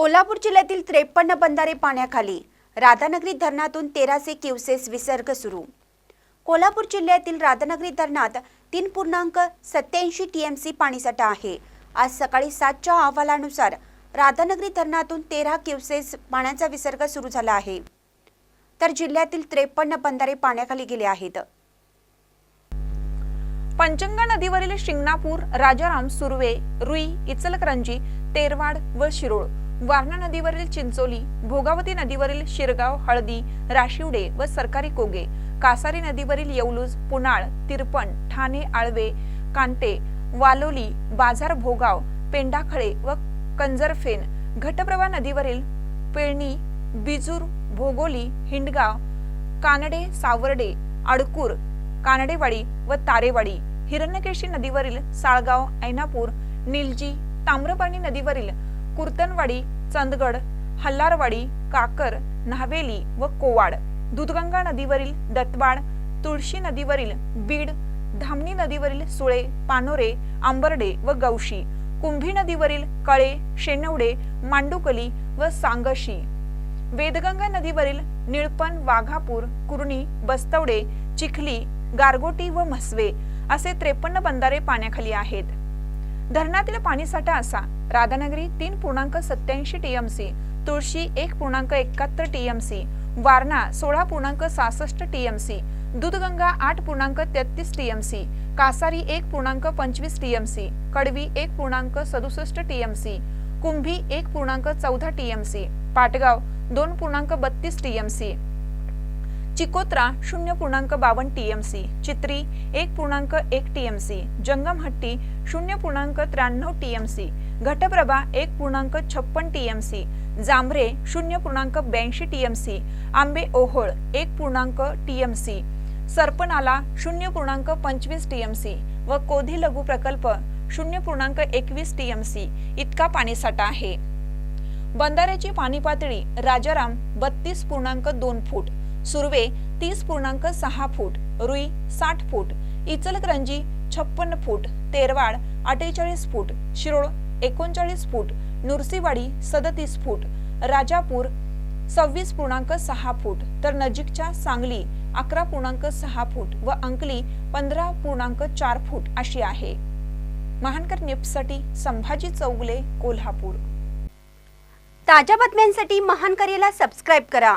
कोल्हापूर जिल्ह्यातील त्रेपन्न बंधारे पाण्याखाली राधानगरी धरणातून तेराशे क्युसेस विसर्ग सुरू. कोल्हापूर जिल्ह्यातील राधानगरी धरणात तीन पूर्णांक सत्याऐंशी टीएमसी पाणीसाठा आहे. आज सकाळी सातच्या अहवालानुसार राधानगरी धरणातून तेरा क्युसेस पाण्याचा विसर्ग सुरू झाला आहे. तर जिल्ह्यातील त्रेपन्न बंधारे पाण्याखाली गेले आहेत. पंचंगा नदीवरील शिंगणापूर राजाराम सुर्वे रुई इचलकरंजी तेरवाड व शिरोळ वारणा नदीवरील चिंचोली भोगावती नदीवरील शिरगाव हळदी राशिवडे व सरकारी कोगे कासारी नदीवरील येवलूज पुनाळ तिरपण ठाणे आळवे कांटे वालोली बाजार भोगाव पेंडाखळे व कंजरफेन घटप्रभा नदीवरील पेळणी बिजूर भोगोली हिंडगाव कानडे सावर्डे अडकूर कानडेवाडी व तारेवाडी हिरण्यकेशी नदीवरील साळगाव ऐनापूर निलजी ताम्रपाणी नदीवरील कुर्तनवाडी चंदगड हल्लारवाडी काकर न्हावेली व कोवाड दूधगंगा नदीवरील दत्तवाड तुळशी नदीवरील बीड धामणी नदीवरील सुळे पानोरे आंबर्डे व गौशी कुंभी नदीवरील कळे शेनवडे मांडुकली व सांगशी. वेदगंगा नदीवरील निळपण वाघापूर कुर्णी बस्तवडे चिखली गारगोटी व म्हसवे असे त्रेपन्न बंधारे पाण्याखाली आहेत. धरणातील पाणीसाठा असा. राधानगरी तीन पूर्णांक सत्याऐंशी टीएमसी तुळशी एक पूर्णांक एकाहत्तर टीएमसी वारणा सोळा पूर्णांक सहासष्ट टीएमसी दूधगंगा आठ पूर्णांक तेहतीस टीएमसी कासारी एक पूर्णांक पंचवीस टीएमसी कडवी एक पूर्णांक सदुसष्ट टीएमसी कुंभी एक पूर्णांक चौदा टीएमसी पाटगाव दोन पूर्णांक बत्तीस टीएमसी चिकोत्रा शून्य पूर्णांक बावन्न टीएमसी चित्री एक पूर्णांक एक टीएमसी जंगमहट्टी शून्य पूर्णांक त्र्याण्णव टीएमसी घटप्रभा एक पूर्णांक छप्पन टीएमसी जांभरे शून्य पूर्णांक ब्याऐंशी टीएमसी आंबे ओहोळ एक पूर्णांक टीएमसी सरपणाला शून्य पूर्णांक पंचवीस टीएमसी व कोधी लघु प्रकल्प शून्य पूर्णांक एकवीस टीएमसी इतका पाणीसाठा आहे. बंधाऱ्याची पाणी पातळी राजाराम बत्तीस पूर्णांक दोन फूट सुर्वे तीस पूर्णांक सहा फूट रुई साठ फूट इचलकरंजी छप्पन्न फूट तेरवाड अठ्ठेचाळीस फूट शिरोळ एकोणचाळीस फूट नुरसीवाडी सदतीस फूट राजापूर सव्वीस पूर्णांक सहा फूट तर नजीकच्या सांगली अकरा पूर्णांक सहा फूट व अंकली पंधरा पूर्णांक चार फूट अशी आहे. महानकर न्यूजसाठी संभाजी चौगुले कोल्हापूर. ताज्या बातम्यांसाठी महानकरेला सबस्क्राईब करा.